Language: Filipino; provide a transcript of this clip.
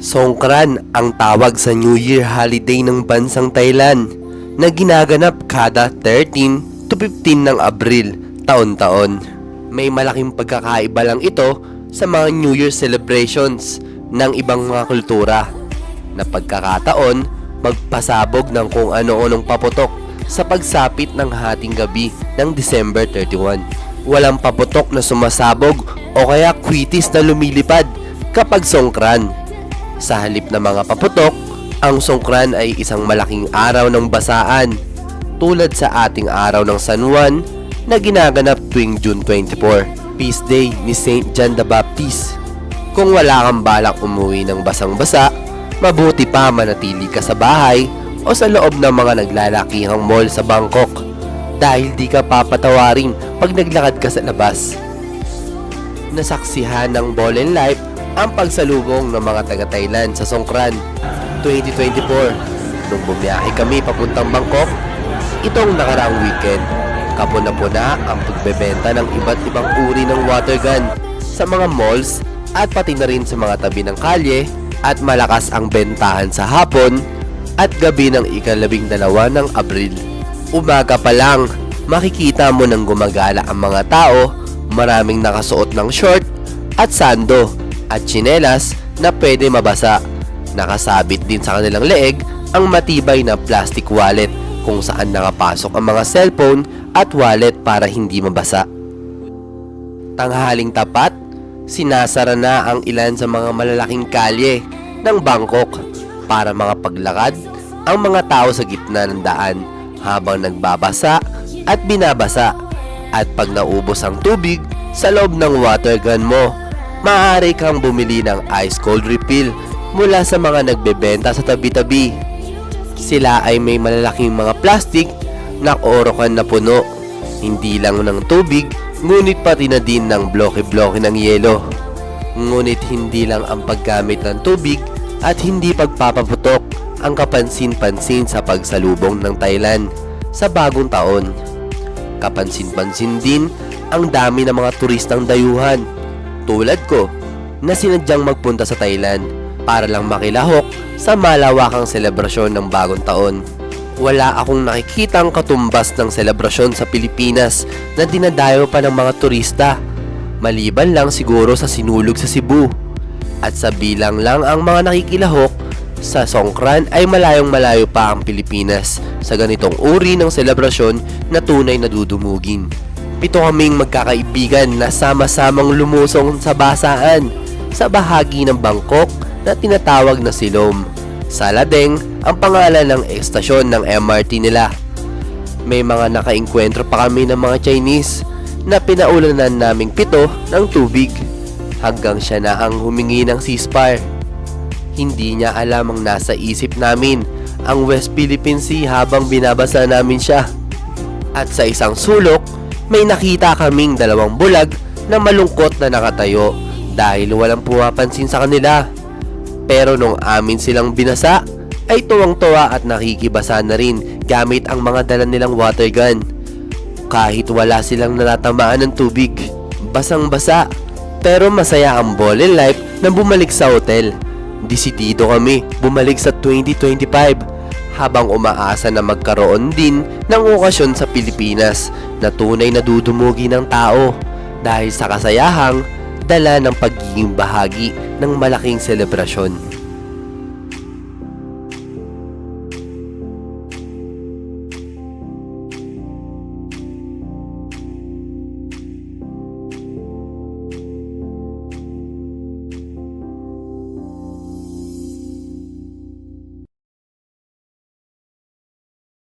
Songkran ang tawag sa New Year holiday ng bansang Thailand na ginaganap kada 13 to 15 ng Abril taon-taon. May malaking pagkakaiba lang ito sa mga New Year celebrations ng ibang mga kultura na pagkakataon magpasabog ng kung ano-anong paputok sa pagsapit ng hating gabi ng December 31. Walang paputok na sumasabog o kaya kwitis na lumilipad kapag songkran. Sa halip na mga paputok, ang songkran ay isang malaking araw ng basaan tulad sa ating araw ng San Juan na ginaganap tuwing June 24, Peace Day ni St. John the Baptist. Kung wala kang balak umuwi ng basang-basa, mabuti pa manatili ka sa bahay o sa loob ng mga naglalakihang mall sa Bangkok dahil di ka papatawarin pag naglakad ka sa labas. Nasaksihan ng and Life ang pagsalubong ng mga taga-Thailand sa Songkran 2024 nung bumiyahe kami papuntang Bangkok itong nakaraang weekend. Kapuna-puna ang pagbebenta ng iba't ibang uri ng water gun sa mga malls at pati na rin sa mga tabi ng kalye at malakas ang bentahan sa hapon at gabi ng ikalabing dalawa ng Abril. Umaga pa lang, makikita mo nang gumagala ang mga tao, maraming nakasuot ng short at sando at tsinelas na pwede mabasa. Nakasabit din sa kanilang leeg ang matibay na plastic wallet kung saan nakapasok ang mga cellphone at wallet para hindi mabasa. Tanghaling tapat, sinasara na ang ilan sa mga malalaking kalye ng Bangkok para mga paglakad ang mga tao sa gitna ng daan habang nagbabasa at binabasa at pag naubos ang tubig sa loob ng water gun mo, maaari kang bumili ng ice cold refill mula sa mga nagbebenta sa tabi-tabi. Sila ay may malalaking mga plastic na orokan na puno. Hindi lang ng tubig, ngunit pati na din ng bloke-bloke ng yelo. Ngunit hindi lang ang paggamit ng tubig at hindi pagpapaputok ang kapansin-pansin sa pagsalubong ng Thailand sa bagong taon. Kapansin-pansin din ang dami ng mga turistang dayuhan tulad ko na sinadyang magpunta sa Thailand para lang makilahok sa malawakang selebrasyon ng bagong taon. Wala akong nakikitang katumbas ng selebrasyon sa Pilipinas na dinadayo pa ng mga turista. Maliban lang siguro sa sinulog sa Cebu. At sa bilang lang ang mga nakikilahok, sa Songkran ay malayong malayo pa ang Pilipinas sa ganitong uri ng selebrasyon na tunay na dudumugin. Pito kaming magkakaibigan na sama-samang lumusong sa basaan sa bahagi ng Bangkok na tinatawag na Silom. Saladeng ang pangalan ng estasyon ng MRT nila. May mga nakainkwentro pa kami ng mga Chinese na pinaulanan naming pito ng tubig hanggang siya na ang humingi ng ceasefire. Hindi niya alam ang nasa isip namin ang West Philippine Sea habang binabasa namin siya. At sa isang sulok, may nakita kaming dalawang bulag na malungkot na nakatayo dahil walang pumapansin sa kanila. Pero nung amin silang binasa, ay tuwang-tuwa at nakikibasa na rin gamit ang mga dala nilang water gun. Kahit wala silang natatamaan ng tubig, basang-basa. Pero masaya ang and life na bumalik sa hotel. Disidido kami bumalik sa 2025 habang umaasa na magkaroon din ng okasyon sa Pilipinas na tunay na dudumugi ng tao dahil sa kasayahang dala ng pagiging bahagi ng malaking selebrasyon.